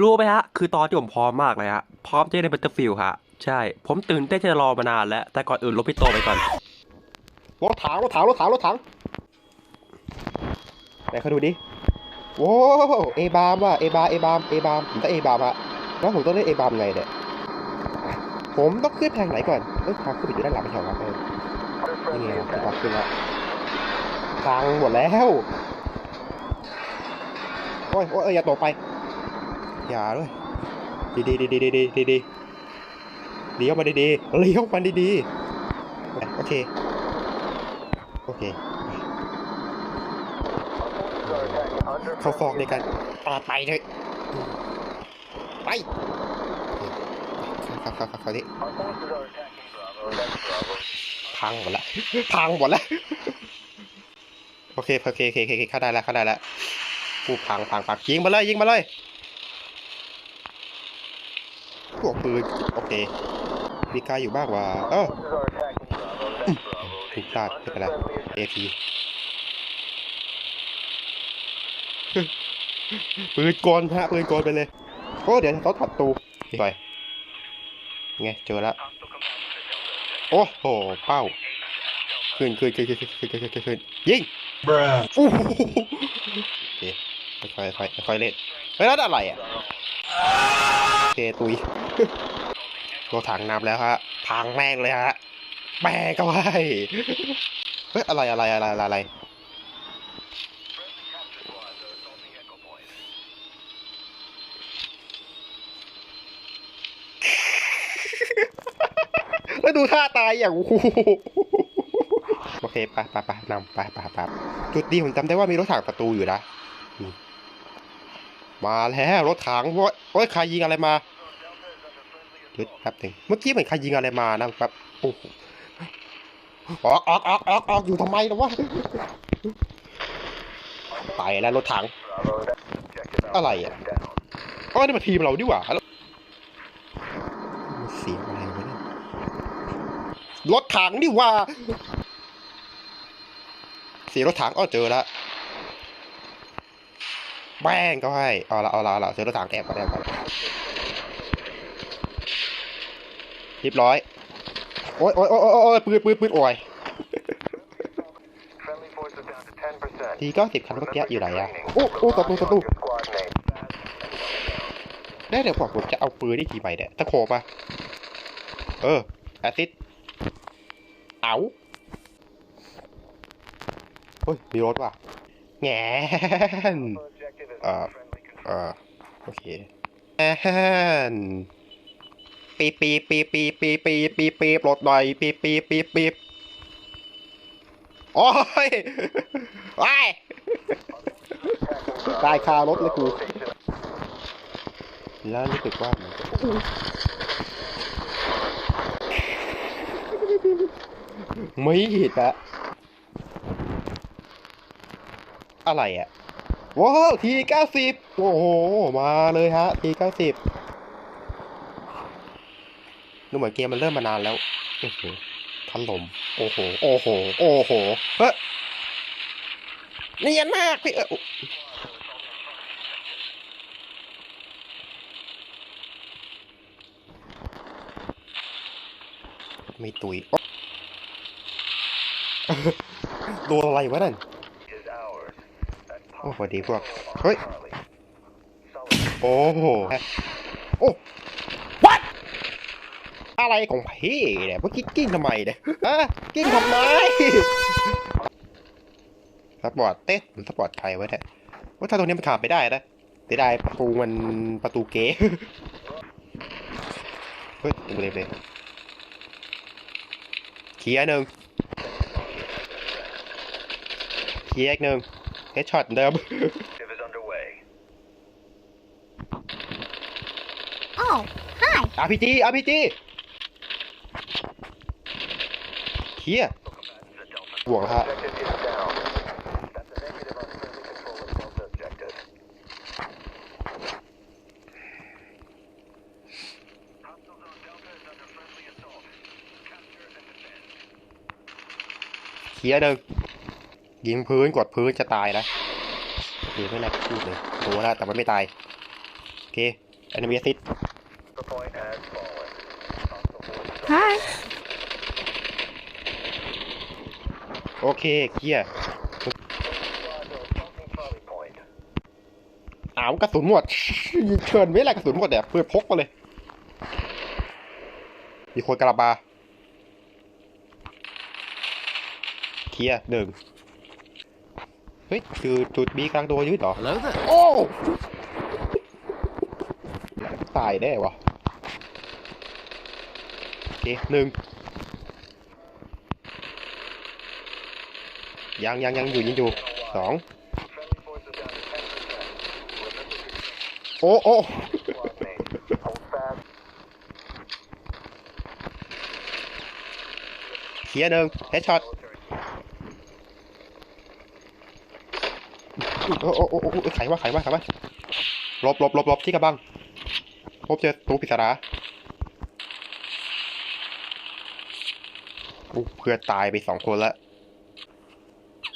รู้ไหมฮะ คือตอนที่ผมพร้อมมากเลยฮะ พร้อมจะได้เป็นเตอร์ฟิลฮะ ใช่ ผมตื่นเต้นจะรอมานานแล้ว แต่ก่อนอื่นลบพี่โตไปก่อน รถถังรถถังรถถังรถถังไหนเขาดูดิ โว้เอบามว่ะเอบาเอบามเอบามผมต้องเอบามอะแล้วผมต้องเล่นเอบามไงเนี่ย ผมต้องขึ้นทางไหนก่อน เอ้ยทางขึ้นไปอยู่ด้านหลังไม่ใช่เหรอครับเออนี่ไงผมปักขึ้นแล้วทางหมดแล้ว โอ้ยโอ้ยอย่าตกไป อย่าด้วยดีดีดีดีดีดีดีเลี้ยวมาดีดีเลี้ยวมาดีดีโอเค โอเค เขาฟอกดียกันต่อไปเลยไปเข้าเข้าเข้าเข้าดิพังหมดละพังหมดละโอเคโอเคโอเคโอเคเข้าได้แล้วเข้าได้แล้วกูพังพังพังยิงมาเลยยิงมาเลย วกปืนโอเค มีกายอยู่บ้างว่าเออถูกพลาดไม่เป็นไรเอพีปืนกลฮะปืนกลไปเลยโอ้เดี๋ยวเขาถัดตูไปไงเจอแล้วโอ้โหเป้าขึ้นขึ้นขึ้นขึ้นขึ้นขึ้นขึ้นขึ้นขึ้นยิงอู้หูโอเคค่อยค่อยค่อยๆเล่นเฮ้ยนั่นอะไรอะโอ เคตุยรถถังนำแล้วฮะพังแม่งเลยฮะแม่งก็ไว้เฮ้ยอะไรอะไรอะไรอะไรแล้วดูท่าตายอย่างโอ้โหโอเคไปไปไปนำไปไปไปจุดดีผมจำได้ว่ามีรถถังประตูอยู่นะ มาแล้วรถถังโว้ยโอ้ยใครยิงอะไรมาหยุดแป๊บหนึงเมื่อกี้เหมือนใครยิงอะไรมานะแบบโอ้โหออกออกออกออกออกอยู่ทำไมนะวะไปแล้วรถถัง อะไรอะอ๋อนี่มาทีมเราดีกว่าเสียงอะไรวะเนี่ยรถถังดิว่าเสียรถถังอ้อเจอแล้ว แป้งก็ให้ เอาละเอาละเอาละเจอรถถังแอบก่อนแอบก่อนเรียบร้อย โอ้ยโอ้ยโอ้ยโอ้ยโอ้ยปืนปืนปืนโอ้ยทีก้าสิบคันเมื่อกี้อยู่ไหนอะโอ้โอ้ประตูประตูได้เดี๋ยวผมจะเอาปืนได้กี่ใบเนี่ยตะโขบปะเออแอซิดเอาเฮ้ย มีรถว่ะแงน อ่อเอ่อโอเคแงนปีปีปีปีปีปีปีปีรถหน่อยปีปีปีปีโอ้ยไอ้ตายคารถเลยกูแล้วรู้สึกว่ามันไม่ผิดอะอะไรอะ ว้าวทีเก้าสิบโอ้โห มาเลยฮะทีเก้าสิบดูเหมือนเกมมันเริ่มมานานแล้วโอ้โหถล่มโอ้โห โอ้โห โอ้โห เฮ้ยเนียนมากพี่เออไม่ตุยตัวอะไรวะนั่น อ้สวัสดีพวก เฮ้ย โอ้โห โอ้ what อะไรของพี่เนี่ยเมื่อกี้กิ้งทำไมเนี่ยฮะกิ้งทำไม สปอร์ตเต้มันสปอร์ตใครวะเนี่ยว่าถ้าตรงนี้มันขาดไปได้นะเสียดายประตูมันประตูเก๋เฮ้ยตรงเลยเลยเคลียร์หนึ่งเคลียร์อีกหนึ่ง headshot and dab. oh, hi. RPG, RPG. Here. บวกฮะเขียหนึ่ง ยิงพื้นกดพื้นจะตายนะโอเคไม่น่าพูดเลยโดนแล้วแต่มันไม่ตาย โอเคแอนิเมซิต Hi. โอเคเคลียร์อ้าวกระสุนหมดยิงเชิญไม่ไรกระสุนหมดเนี่ยเพื่อพกมาเลย มีคนกระบาเคลียร์หนึ่ง เฮ้ยคือจุดบีกลางตัวยืดเหรอ Hello there. โอ้ตายแน่วะโอเคหนึ่งยังยังยังอยู่ยิงอยู่สองโอ้โอ้ เคลียร์หนึ่งเฮดช็อต โอ้โอ้โอ้โอ้ไขว่าไขว่าไขว่าหลบหลบหลบหลบที่กระบังพบเจอตัวปิศาจโอ้เพื่อตายไปสองคนล้ว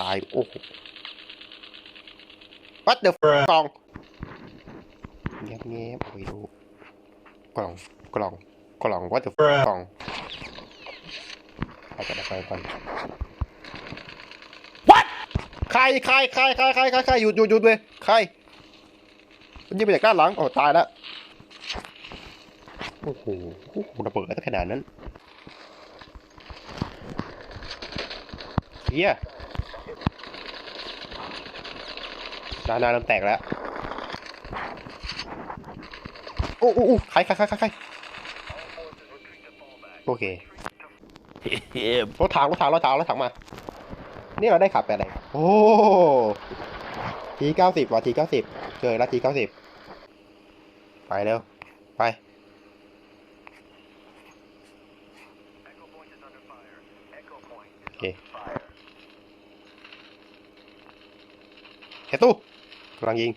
ตาย โอ้โห What the กล่องเงียบเงียบไปดูกล่องกล่องกล่อง What the กล่องไปก่อนไปก่อน ใครใครใครใครใครใครใครหยุดหยุดหยุดเลยใครมันยิงไปจากด้านหลังโอ้ตายแล้วโอ้โหโอ้โหระเบิดตั้งขนาดนั้นเฮียนานาเริ่มแตกแล้ว โอ้โอ้โอ้ใครใครใครใครใครโอเค Yeah. รถถังรถถังรถถังรถถังมา นี่เราได้ขับไปอะไร โอ้ทีเก้าสิบว่ะทีเก้าสิบเจอแล้วทีเก้าสิบไปเร็ว ไป โอเคเฮตู้กำลังยิง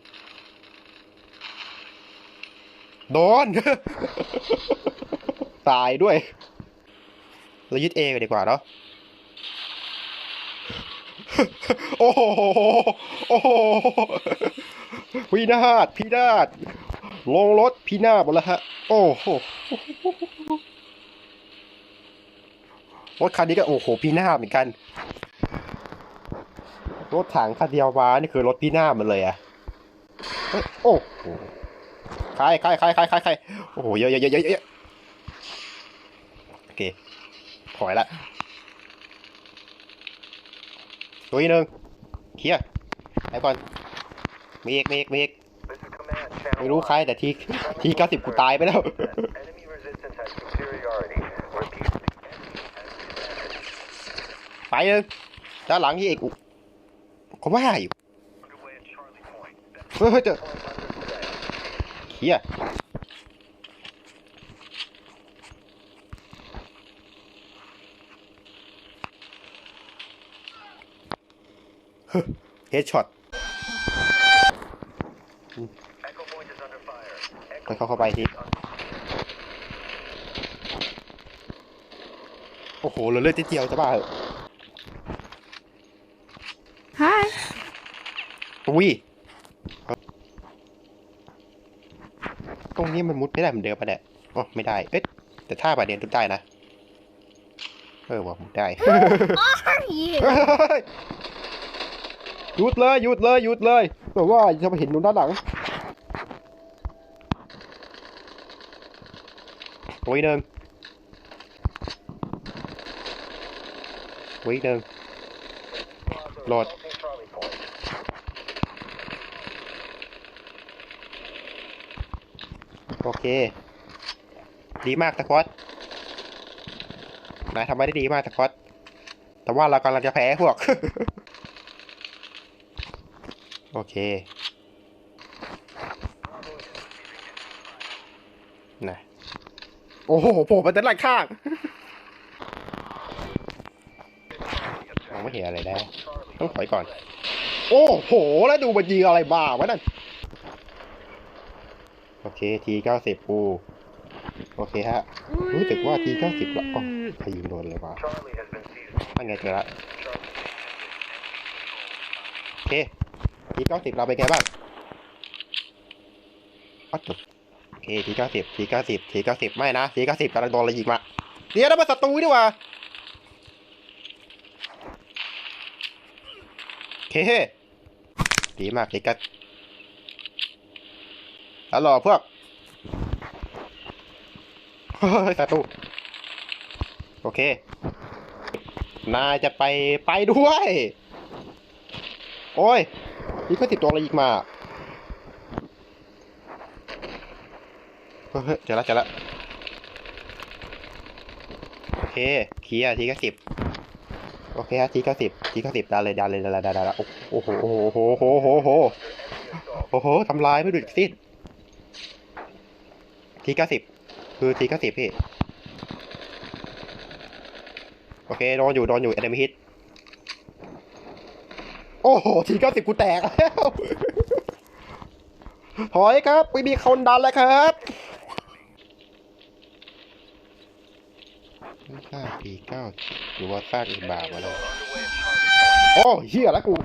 โดน ตายด้วย เรายึดเอไปดีกว่าเนาะ โอ้โห โอ้โหพินาศพินาศลงรถพินาศหมดแล้วฮะ โอ้โห รถคันนี้ก็โอ้โหพินาศเหมือนกัน รถถังคันเดียวมานี่คือรถพินาศมันเลยอะโอ้โหใครใครใครใครใครใครโอ้โห เยอะเยอะเยอะเยอะเยอะโอเค ถอยละ ตัวอีกหนึ่งเคลียร์ไปก่อนมีอีกมีอีกมีอีกไม่รู้ใครแต่ทีทีเก้าสิบกูตายไปแล้วไปหนึ่งด้านหลังที่เอีกอุ๊เขาว่าอยู่เฮ้ยเฮ้ยเจอเคลีย เฮดช็อต Echo Point is under fire. ค่อยเข้าเข้าไปทีโอ้โหเหลือเลือดนิดเดียวจะบ้าเหรอ Hi. อุ้ยตรงนี้มันมุดไม่ได้เหมือนเดิมปะเนี่ยอ๋อไม่ได้ เอ๊ะ แต่ถ้าบาดเดียนทุบได้นะ เออว่ามุดได้ Are you? เฮ้ย หยุดเลยหยุดเลยหยุดเลยแบบว่าจะมาเห็นหนูด้านหลังตัวหนึ่งตัวหนึ่ง Squads are Lord. assaulting Charlie Point. โอเค ดีมากตะคอสนายทำไมได้ดีมากตะคอสแต่ว่าเรากำลังจะแพ้พวก โอเคนะโอ้โหโผล่มาแต่หลังข้างมองไม่เห็นอะไรได้ต้องถอยก่อน โอ้โห แล้วดูมันยิงอะไรบ้าวะนั่น โอเคทีเก้าสิบปูโอเคฮะ รู้สึกว่าทีเก้าสิบละอ๋อใครยิงโดนเลยว่ะ Charlie has been seized. ตั้งไงเจอละ Charlie. โอเค ทีเก้าสิบเราเป็นไงบ้างวัดจุดเคทีเก้าสิบทีเก้าสิบทีเก้าสิบไม่นะทีเก้าสิบกำลังโดนอะไรยิงมาเดี๋ยวนั่นมันศัตรูนี่หว่าโอเคดีมากทีเก้าฮัลโหลพวกเฮ้ยศัตรูโอเค นายจะไปไปด้วย โอ้ย นี่ก็ติดตัวอะไรอีกมาเฮ้ยเจอแล้วเจอแล้วโอเคเคลียร์ทีก็สิบโอเคฮะทีก็สิบทีก็สิบดันเลยดันเลยดันเลยดันเลยโอ้โหโอ้โหโอ้โหโอ้โหโอ้โหโอ้โหทำลายไม่ดูดสิ้นทีก็สิบคือทีก็สิบพี่ โอเคโดนอยู่โดนอยู่เอเดมิฮิต โอ้โหทีเก้าสิบกูแตกแล้วถอยครับไม่มีคนดันแล้วครับสร้างทีเก้าหรือว่าสร้างอีกบาทวะไรโอ้เฮียแล้วกู